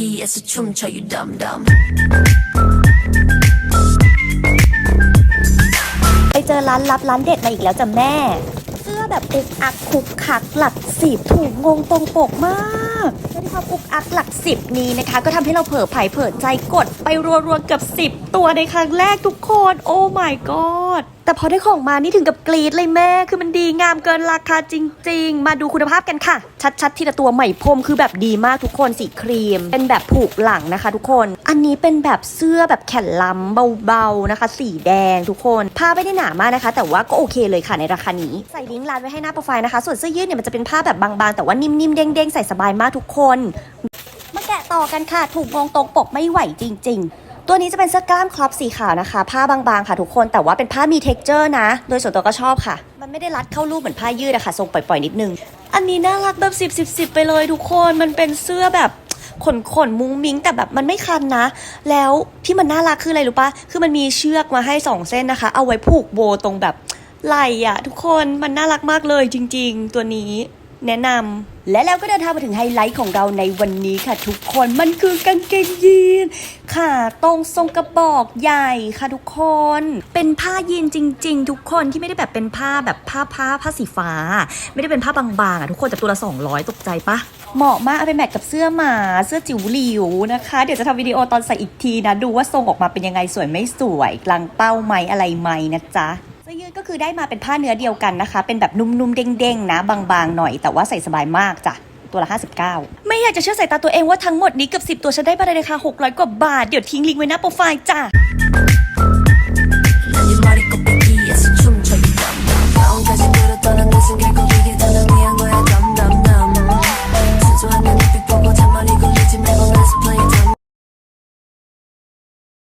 Nike as you dumb dumb ไปเจอร้านลับร้านเด็ดมาอีกแล้วจ้ะแม่ เสื้อแบบอุกอักคุกคักหลักสิบถูกงงตรงปกมากเสื้อที่เอุกอักหลักสิบนี้นะคะ ก็ทำให้เราเผลอไผ่เผลอใจกด ไปรัวๆเกือบสิบตัวในครั้งแรกทุกคน โอ้ my god แต่พอได้ของมานี่ถึงกับกรีดเลยแม่ คือมันดีงามเกินราคาจริง ๆ มาดูคุณภาพกันค่ะ ชัดๆ ทีละตัวใหม่พรมคือแบบดีมากทุกคนสีครีม เป็นแบบผูกหลังนะคะทุกคน อันนี้เป็นแบบเสื้อแบบแขนล้ำเบาๆนะคะ สีแดงทุกคนผ้าไม่ได้หนามากนะคะ แต่ว่าก็โอเคเลยค่ะในราคานี้ ใส่ลิงก์ร้านไว้ให้หน้าโปรไฟล์นะคะ ส่วนเสื้อยืดเนี่ยมันจะเป็นผ้าแบบบางๆ แต่ว่านิ่มๆเด้งๆใส่สบายมากทุกคน มาแกะต่อกันค่ะ ถูกมองตรงปกไม่ไหวจริง ๆ ตัวนี้จะเป็นเสื้อกล้ามครอปสีขาวนะคะ ผ้าบางๆค่ะทุกคนแต่ว่าเป็นผ้ามี t e x t อร์นะ โดยส่วนตัวก็ชอบค่ะ มันไม่ได้รัดเข้ารูปเหมือนผ้ายืดอะค่ะทรงปล่อยๆนิดนึง อันนี้น่ารักแบบ10 10 10ไปเลยทุกคนมันเป็นเสื้อแบบขนขนมุ้งมิ้งแต่แบบมันไม่คันนะ แล้วที่มันน่ารักคืออะไรรู้ปะคือมันมีเชือกมาให้สองเส้นนะคะ เอาไว้ผูกโบตรงแบบไหล่อะทุกคนมันน่ารักมากเลยจริง ๆ ตัวนี้แนะนำ และแล้วก็เดินทางมาถึงไฮไลท์ของเราในวันนี้ค่ะ ทุกคนมันคือกางเกงยีนค่ะตรงทรงกระบอกใหญ่ค่ะทุกคน เป็นผ้ายีนจริง ๆ ทุกคนที่ไม่ได้แบบเป็นผ้าแบบผ้าผ้าผ้าสีฟ้า ไม่ได้เป็นผ้าบางๆอะทุกคนแต่ตัวละ 200 ตกใจปะเหมาะมากเอาไปแมทกับเสื้อหมาเสื้อจิ๋วหลิวนะคะ เดี๋ยวจะทำวิดีโอตอนใส่อีกทีนะ ดูว่าทรงออกมาเป็นยังไงสวยไม่สวยกลางเป้าไหมอะไรไหมนะจ๊ะ สื้อยืดก็คือได้มาเป็นผ้าเนื้อเดียวกันนะคะ เป็นแบบนุ่มๆเด้งๆนะ บางๆหน่อยแต่ว่าใส่สบายมากจ้ะตัวละ 59 ไม่อยากจะเชื่อสายตาตัวเองว่าทั้งหมดนี้เกือบ10 ตัวฉันได้มาในราคา600 กว่าบาท เดี๋ยวทิ้งลิงก์ไว้หน้าโปรไฟล์จ้ะ